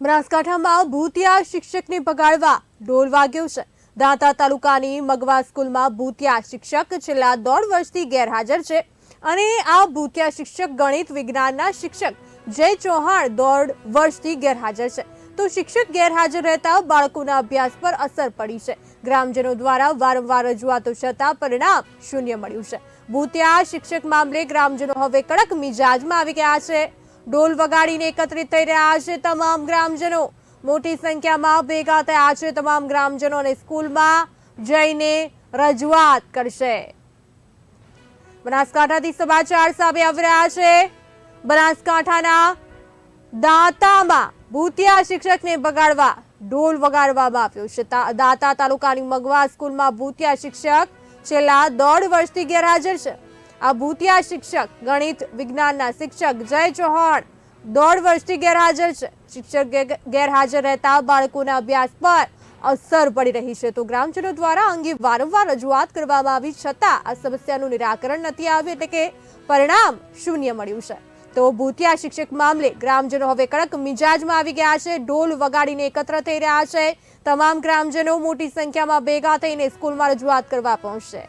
બનાસકાંઠામાં ભૂતિયા શિક્ષકને બગાડવા ઢોલ વાગ્યો છે. દાંતા તાલુકાની મગવા સ્કૂલમાં ભૂતિયા શિક્ષક છેલ્લા દોઢ વર્ષથી ગેરહાજર છે અને આ ભૂતિયા શિક્ષક ગણિત વિજ્ઞાનના શિક્ષક જય ચૌહાણ દોઢ વર્ષથી ગેરહાજર છે. તો શિક્ષક ગેરહાજર રહેતા બાળકોના અભ્યાસ પર અસર પડી છે. ગ્રામજનો દ્વારા વારંવાર રજૂઆતો છતાં પરિણામ શૂન્ય મળ્યું છે. ભૂતિયા શિક્ષક મામલે ગ્રામજનો હવે કડક મિજાજમાં આવી ગયા છે. ઢોલ વગાડીને એકત્રિત થઈ રહ્યા છે તમામ ગ્રામજનો. મોટી સંખ્યામાં ભેગા થયા છે તમામ ગ્રામજનો અને સ્કૂલમાં જઈને રજૂઆત કરશે. બનાસકાંઠાથી સમાચાર સામે આવી રહ્યા છે. બનાસકાંઠાના દાંતામાં ભૂતિયા શિક્ષકને બગાડવા ઢોલ વગાડવામાં આવ્યો છે. દાંતા તાલુકાની મગવા સ્કૂલમાં ભૂતિયા શિક્ષક છેલ્લા દોઢ વર્ષથી ગેરહાજર છે. આ ભૂતિયા શિક્ષક, ગણિત વિજ્ઞાનના શિક્ષક જય ચૌહાણ દોઢ વર્ષથી ગેરહાજર છે. શિક્ષક ગેરહાજર રહેતા બાળકોના અભ્યાસ પર અસર પડી રહી છે. તો ગ્રામજનો દ્વારા અંગે વારંવાર રજૂઆત કરવામાં આવી છતાં આ સમસ્યાનું નિરાકરણ નથી આવ્યું એટલે કે પરિણામ શૂન્ય મળ્યું છે. તો ભૂતિયા શિક્ષક મામલે ગ્રામજનો હવે કડક મિજાજમાં આવી ગયા છે. ઢોલ વગાડીને એકત્ર થઈ રહ્યા છે. તમામ ગ્રામજનો મોટી સંખ્યામાં ભેગા થઈને સ્કૂલમાં રજૂઆત કરવા પહોંચશે.